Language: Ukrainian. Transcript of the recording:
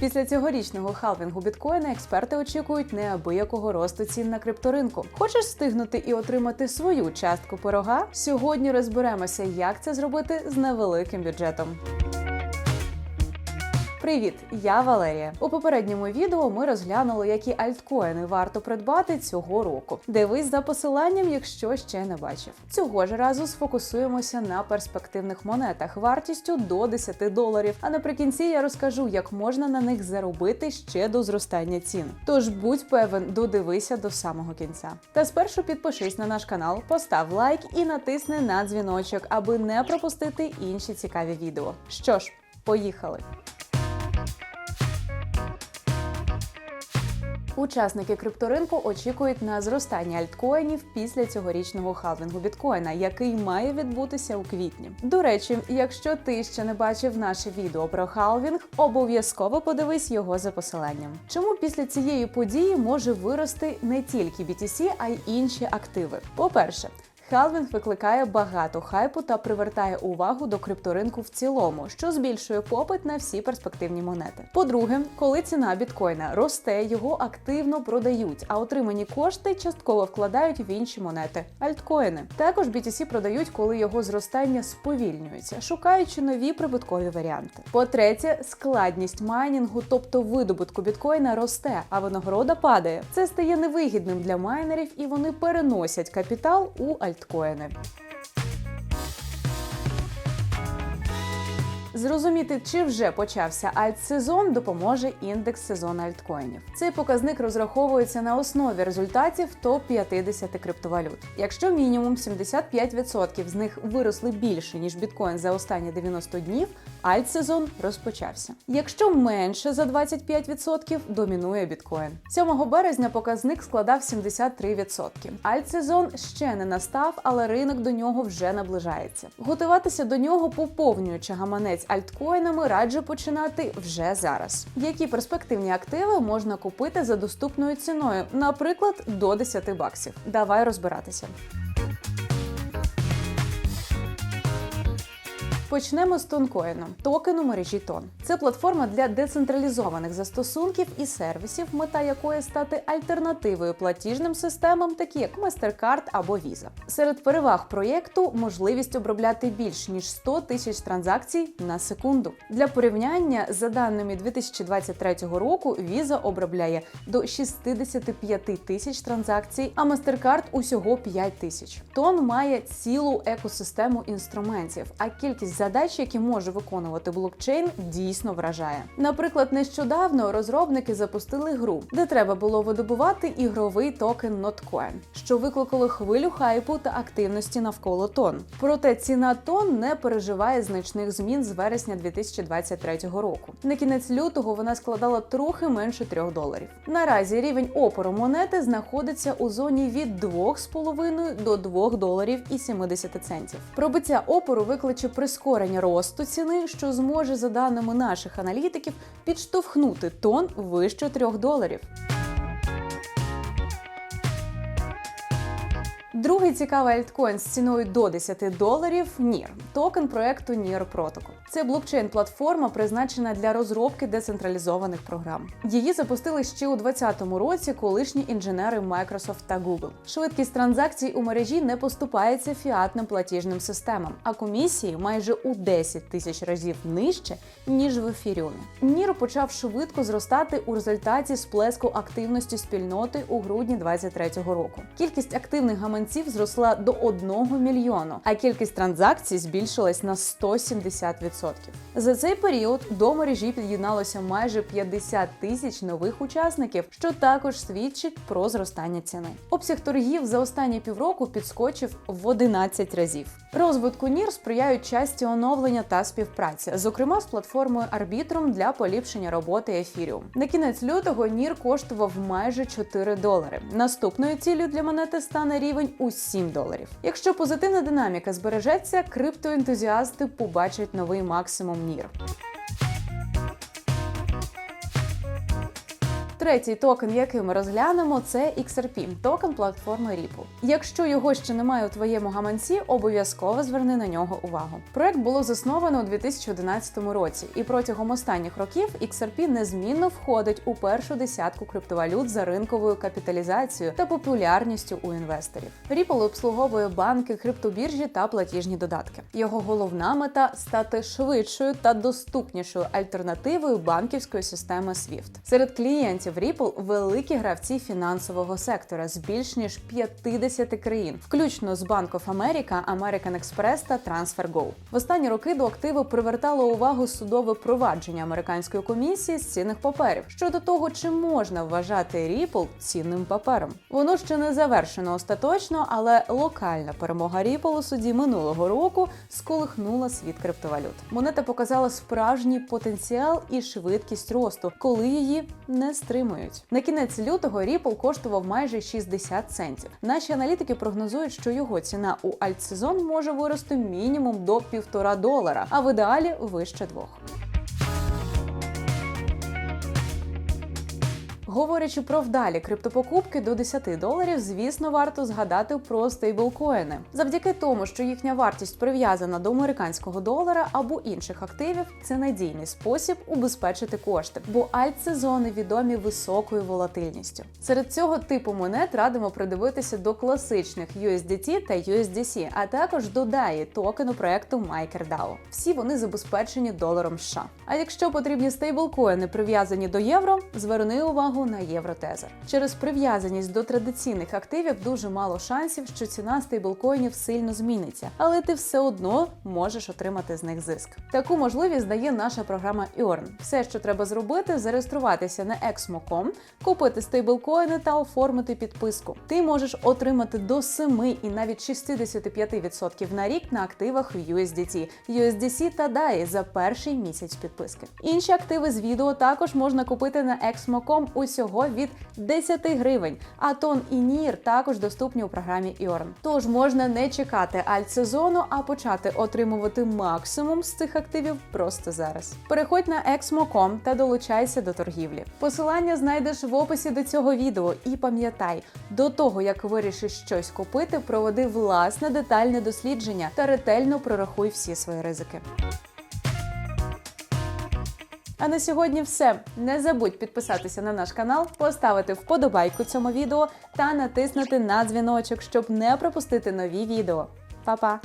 Після цьогорічного халвінгу біткоїна експерти очікують неабиякого росту цін на крипторинку. Хочеш встигнути і отримати свою частку пирога? Сьогодні розберемося, як це зробити з невеликим бюджетом. Привіт, я Валерія. У попередньому відео ми розглянули, які альткоїни варто придбати цього року. Дивись за посиланням, якщо ще не бачив. Цього ж разу сфокусуємося на перспективних монетах вартістю до 10 доларів. А наприкінці я розкажу, як можна на них заробити ще до зростання цін. Тож будь певен, додивися до самого кінця. Та спершу підпишись на наш канал, постав лайк і натисни на дзвіночок, аби не пропустити інші цікаві відео. Що ж, поїхали! Учасники крипторинку очікують на зростання альткоїнів після цьогорічного халвінгу біткоїна, який має відбутися у квітні. До речі, якщо ти ще не бачив наше відео про халвінг, обов'язково подивись його за посиланням. Чому після цієї події може вирости не тільки BTC, а й інші активи? По-перше, Халвінг викликає багато хайпу та привертає увагу до крипторинку в цілому, що збільшує попит на всі перспективні монети. По-друге, коли ціна біткоїна росте, його активно продають, а отримані кошти частково вкладають в інші монети альткоїни. Також BTC продають, коли його зростання сповільнюється, шукаючи нові прибуткові варіанти. По-третє, складність майнінгу, тобто видобутку біткоїна, росте, а винагорода падає. Це стає невигідним для майнерів, і вони переносять капітал у альткоїни альткоинов. Зрозуміти, чи вже почався альтсезон, допоможе індекс сезону альткоїнів. Цей показник розраховується на основі результатів топ 50 криптовалют. Якщо мінімум 75% з них виросли більше ніж біткоін за останні 90 днів, альтсезон розпочався. Якщо менше за 25%, домінує біткоін. 7 березня показник складав 73%. Альтсезон ще не настав, але ринок до нього вже наближається. Готуватися до нього, поповнюючи гаманець альткоїнами, раджу починати вже зараз. Які перспективні активи можна купити за доступною ціною, наприклад, до 10 баксів. Давай розбиратися. Почнемо з тонкоїну, токену мережі Тон. Це платформа для децентралізованих застосунків і сервісів, мета якої стати альтернативою платіжним системам, такі як MasterCard або Visa. Серед переваг проєкту можливість обробляти більш ніж 100 тисяч транзакцій на секунду. Для порівняння за даними 2023 року, Visa обробляє до 65 тисяч транзакцій, а MasterCard – усього 5 тисяч. Тон має цілу екосистему інструментів, а кількість задач, які може виконувати блокчейн, дійсно вражає. Наприклад, нещодавно розробники запустили гру, де треба було видобувати ігровий токен Notcoin, що викликало хвилю хайпу та активності навколо тон. Проте ціна тон не переживає значних змін з вересня 2023 року. На кінець лютого вона складала трохи менше 3 доларів. Наразі рівень опору монети знаходиться у зоні від 2,5 до 2 доларів і 70 центів. Пробиття опору викличе прискорення росту ціни, що зможе, за даними наших аналітиків, підштовхнути тон вище 3 доларів. Другий цікавий альткоін з ціною до 10 доларів NIR – токен проекту NIR Protocol. Це блокчейн-платформа, призначена для розробки децентралізованих програм. Її запустили ще у 2020 році колишні інженери Microsoft та Google. Швидкість транзакцій у мережі не поступається фіатним платіжним системам, а комісії майже у 10 тисяч разів нижче ніж в ефіріумі. NIR почав швидко зростати у результаті сплеску активності спільноти у грудні 2023 року. Кількість активних гаманців зросла до 1 мільйону, а кількість транзакцій збільшилась на 170%. За цей період до мережі під'єдналося майже 50 тисяч нових учасників, що також свідчить про зростання ціни. Обсяг торгів за останні півроку підскочив в 11 разів. Розвитку нір сприяють часті оновлення та співпраця, зокрема з платформою Арбітром для поліпшення роботи Ethereum. На кінець лютого нір коштував майже 4 долари. Наступною ціллю для монети стане рівень у 7 доларів. Якщо позитивна динаміка збережеться, криптоентузіасти побачать новий максимум NIR. Третій токен, який ми розглянемо, це XRP, токен платформи Ripple. Якщо його ще немає у твоєму гаманці, обов'язково зверни на нього увагу. Проект було засновано у 2011 році, і протягом останніх років XRP незмінно входить у першу десятку криптовалют за ринковою капіталізацією та популярністю у інвесторів. Ripple обслуговує банки, криптобіржі та платіжні додатки. Його головна мета стати швидшою та доступнішою альтернативою банківської системи SWIFT. Серед клієнтів Ripple великі гравці фінансового сектора з більш ніж 50 країн, включно з Bank of America, American Express та TransferGo. В останні роки до активу привертало увагу судове провадження американської комісії з цінних паперів щодо того, чи можна вважати Ripple цінним папером. Воно ще не завершено остаточно, але локальна перемога Ripple у суді минулого року сколихнула світ криптовалют. Монета показала справжній потенціал і швидкість росту, коли її не стримують. На кінець лютого Ripple коштував майже 60 центів. Наші аналітики прогнозують, що його ціна у альтсезон може вирости мінімум до півтора долара, а в ідеалі вище двох. Говорячи про вдалі криптопокупки до 10 доларів, звісно, варто згадати про стейблкоїни. Завдяки тому, що їхня вартість прив'язана до американського долара або інших активів, це надійний спосіб убезпечити кошти, бо альтсезони відомі високою волатильністю. Серед цього типу монет радимо придивитися до класичних USDT та USDC, а також до DAI, токену проекту MakerDAO. Всі вони забезпечені доларом США. А якщо потрібні стейблкоїни прив'язані до євро, зверни увагу на євротезер. Через прив'язаність до традиційних активів дуже мало шансів, що ціна стейблкоїнів сильно зміниться, але ти все одно можеш отримати з них зиск. Таку можливість дає наша програма Earn. Все, що треба зробити, зареєструватися на Exmo.com, купити стейблкоїни та оформити підписку. Ти можеш отримати до 7 і навіть 65% на рік на активах в USDT, USDC та DAI за перший місяць підписки. Інші активи з відео також можна купити на Exmo.com усього від 10 гривень. А тон і нір також доступні у програмі Earn. Тож можна не чекати альтсезону, а почати отримувати максимум з цих активів просто зараз. Переходь на Exmo.com та долучайся до торгівлі. Посилання знайдеш в описі до цього відео. І пам'ятай, до того як вирішиш щось купити, проведи власне детальне дослідження та ретельно прорахуй всі свої ризики. А на сьогодні все. Не забудь підписатися на наш канал, поставити вподобайку цьому відео та натиснути на дзвіночок, щоб не пропустити нові відео. Па-па!